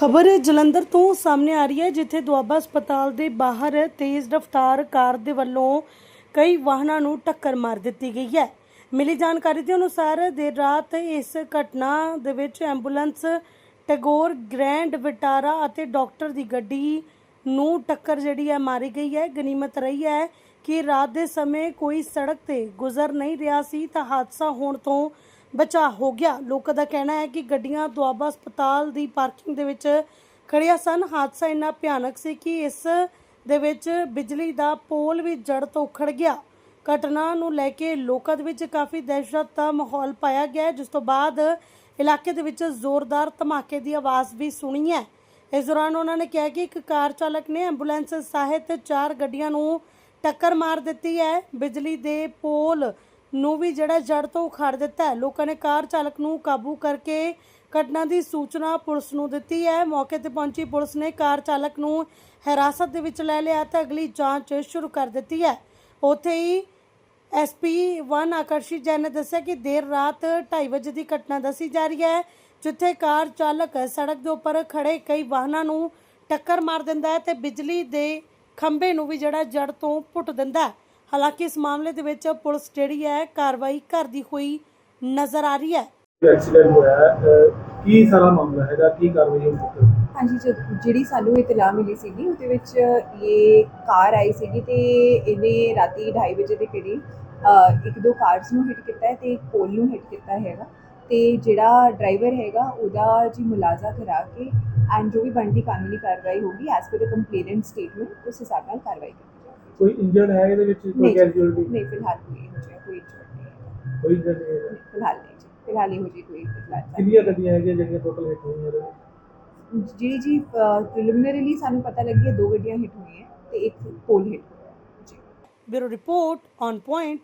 ਖਬਰ ਜਲੰਧਰ ਤੋਂ ਸਾਹਮਣੇ ਆ ਰਹੀ ਹੈ, ਜਿੱਥੇ ਦੁਆਬਾ ਹਸਪਤਾਲ ਦੇ ਬਾਹਰ ਤੇਜ਼ ਰਫ਼ਤਾਰ ਕਾਰ ਦੇ ਵੱਲੋਂ ਕਈ ਵਾਹਨਾਂ ਨੂੰ ਟੱਕਰ ਮਾਰ ਦਿੱਤੀ ਗਈ ਹੈ। ਮਿਲੀ ਜਾਣਕਾਰੀ ਦੇ ਅਨੁਸਾਰ ਦੇਰ ਰਾਤ ਇਸ ਘਟਨਾ ਦੇ ਵਿੱਚ ਐਂਬੂਲੈਂਸ ਟੈਗੋਰ, ਗ੍ਰੈਂਡ ਵਿਟਾਰਾ ਅਤੇ ਡਾਕਟਰ ਦੀ ਗੱਡੀ ਨੂੰ ਟੱਕਰ ਜਿਹੜੀ ਹੈ ਮਾਰੀ ਗਈ ਹੈ। ਗਨੀਮਤ ਰਹੀ ਹੈ ਕਿ ਰਾਤ ਦੇ ਸਮੇਂ ਕੋਈ ਸੜਕ ਤੇ ਗੁਜ਼ਰ ਨਹੀਂ ਰਿਹਾ ਸੀ, ਤਾਂ ਹਾਦਸਾ ਹੋਣ ਤੋਂ ਬਚਾਅ ਹੋ ਗਿਆ। ਲੋਕਾਂ ਦਾ ਕਹਿਣਾ ਹੈ ਕਿ ਗੱਡੀਆਂ ਦੁਆਬਾ ਹਸਪਤਾਲ ਦੀ ਪਾਰਕਿੰਗ ਦੇ ਵਿੱਚ ਖੜੀਆਂ ਸਨ। ਹਾਦਸਾ ਇੰਨਾ ਭਿਆਨਕ ਸੀ ਕਿ ਇਸ ਦੇ ਵਿੱਚ ਬਿਜਲੀ ਦਾ ਪੋਲ ਵੀ ਜੜ ਤੋਂ ਉਖੜ ਗਿਆ। ਘਟਨਾ ਨੂੰ ਲੈ ਕੇ ਲੋਕਾਂ ਦੇ ਵਿੱਚ ਕਾਫੀ ਦਹਿਸ਼ਤ ਦਾ ਮਾਹੌਲ ਪਾਇਆ ਗਿਆ ਜਿਸ ਤੋਂ ਬਾਅਦ ਇਲਾਕੇ ਦੇ ਵਿੱਚ ਜ਼ੋਰਦਾਰ ਧਮਾਕੇ ਦੀ ਆਵਾਜ਼ ਵੀ ਸੁਣੀ ਹੈ। ਇਸ ਦੌਰਾਨ ਉਹਨਾਂ ਨੇ ਕਿਹਾ ਕਿ ਇੱਕ ਕਾਰ ਚਾਲਕ ਨੇ ਐਂਬੂਲੈਂਸ ਸਹਾਇਤ ਚਾਰ ਗੱਡੀਆਂ ਨੂੰ ਟੱਕਰ ਮਾਰ ਦਿੱਤੀ ਹੈ। ਬਿਜਲੀ ਦੇ ਪੋਲ ਨੂੰ ਵੀ ਜਿਹੜਾ ਜੜ ਤੋਂ ਉਖਾੜ ਦਿੱਤਾ ਹੈ। ਲੋਕਾਂ ਨੇ ਕਾਰ ਚਾਲਕ ਨੂੰ ਕਾਬੂ ਕਰਕੇ ਘਟਨਾ ਦੀ ਸੂਚਨਾ ਪੁਲਿਸ ਨੂੰ ਦਿੱਤੀ ਹੈ। ਮੌਕੇ ਤੇ ਪਹੁੰਚੀ ਪੁਲਿਸ ਨੇ ਕਾਰ ਚਾਲਕ ਨੂੰ ਹਿਰਾਸਤ ਦੇ ਵਿੱਚ ਲੈ ਲਿਆ ਤੇ ਅਗਲੀ ਜਾਂਚ ਸ਼ੁਰੂ ਕਰ ਦਿੱਤੀ ਹੈ। ਉੱਥੇ ਹੀ ਐਸਪੀ 1 ਆਕਰਸ਼ੀ ਜੈਨ ਨੇ ਦੱਸਿਆ ਕਿ ਦੇਰ ਰਾਤ 2:30 ਵਜੇ ਦੀ ਘਟਨਾ ਦੱਸੀ ਜਾ ਰਹੀ ਹੈ, ਜਿੱਥੇ ਕਾਰ ਚਾਲਕ ਸੜਕ ਦੇ ਉੱਪਰ ਖੜੇ ਕਈ ਵਾਹਨਾਂ ਨੂੰ ਟੱਕਰ ਮਾਰ ਦਿੰਦਾ ਹੈ ਤੇ ਬਿਜਲੀ ਦੇ ਖੰਭੇ ਨੂੰ ਵੀ ਜਿਹੜਾ ਜੜ ਤੋਂ ਪੁੱਟ ਦਿੰਦਾ ਹੈ। ਹਾਲਾਂਕਿ ਇਸ ਮਾਮਲੇ ਦੇ ਵਿੱਚ ਪੁਲਿਸ ਜਿਹੜੀ ਹੈ ਕਾਰਵਾਈ ਕਰਦੀ ਹੋਈ ਨਜ਼ਰ ਆ ਰਹੀ ਹੈ। ਐਕਸੀਡੈਂਟ ਹੋਇਆ ਹੈ, ਅਹ ਕੀ ਸਾਰਾ ਮਾਮਲਾ ਹੈਗਾ? ਕੀ ਕਾਰਵਾਈ ਹੋਈ ਹੈ? ਹਾਂਜੀ ਜਿਹੜੀ ਸਾਨੂੰ ਇਤਲਾਹ ਮਿਲੀ ਸੀਗੀ ਉਹਦੇ ਵਿੱਚ ਇਹ ਕਾਰ ਆਈ ਸੀਗੀ ਤੇ ਇਹਨੇ ਰਾਤੀ 2:30 ਵਜੇ ਦੇ ਕਰੀਬ ਇੱਕ ਦੋ ਕਾਰਸ ਨੂੰ ਹਿੱਟ ਕੀਤਾ ਹੈ ਤੇ ਇੱਕ ਪੋਲ ਨੂੰ ਹਿੱਟ ਕੀਤਾ ਹੈਗਾ। ਤੇ ਜਿਹੜਾ ਡਰਾਈਵਰ ਹੈਗਾ ਉਹਦਾ ਜੀ ਮੁਲਾਜ਼ਾ ਕਰਾ ਕੇ ਐਂਡ ਜੋ ਵੀ ਬਣਦੀ ਕਾਨੂੰਨੀ ਕਾਰਵਾਈ ਹੋਗੀ ਐਸ ਪਰ ਦ ਕੰਪਲੇਨੈਂਟ ਸਟੇਟਮੈਂਟ ਉਸ ਹਿਸਾਬ ਨਾਲ ਕਾਰਵਾਈ ਕੀਤੀ ਕੋਈ ਇੰਜਰਡ ਹੈ ਇਹਦੇ ਵਿੱਚ? ਕੋਈ ਨਹੀਂ। ਕੈਜੂਅਲਟੀ ਨਹੀਂ ਫਿਲਹਾਲ ਕੋਈ ਇਹੋ ਜਿਹਾ ਕੋਈ ਇੰਜਰਡ ਨਹੀਂ ਹੈਗਾ। ਕੋਈ ਇੰਜਰਡ ਨਹੀਂ ਹੈ ਨਹੀਂ, ਫਿਲਹਾਲ ਨਹੀਂ ਜੀ ਫਿਲਹਾਲ ਇਹੋ ਜਿਹੀ ਕੋਈ ਨਹੀਂ। ਕਿੰਨੀਆਂ ਗੱਡੀਆਂ ਹੈਗੀਆਂ ਜਿਹੜੀਆਂ ਟੋਟਲ ਹਿੱਟ ਹੋਈਆਂ ਇਹਦੇ ਵਿੱਚ? ਜੀ ਜੀ ਪ੍ਰੀਲਿਮਿਨਰੀਲੀ ਸਾਨੂੰ ਪਤਾ ਲੱਗੀ ਹੈ ਦੋ ਗੱਡੀਆਂ ਹਿੱਟ ਹੋਈਆਂ ਤੇ ਇੱਕ ਪੋਲ ਹਿੱਟ ਹੋਇਆ। ਜੀ। Bureau report on point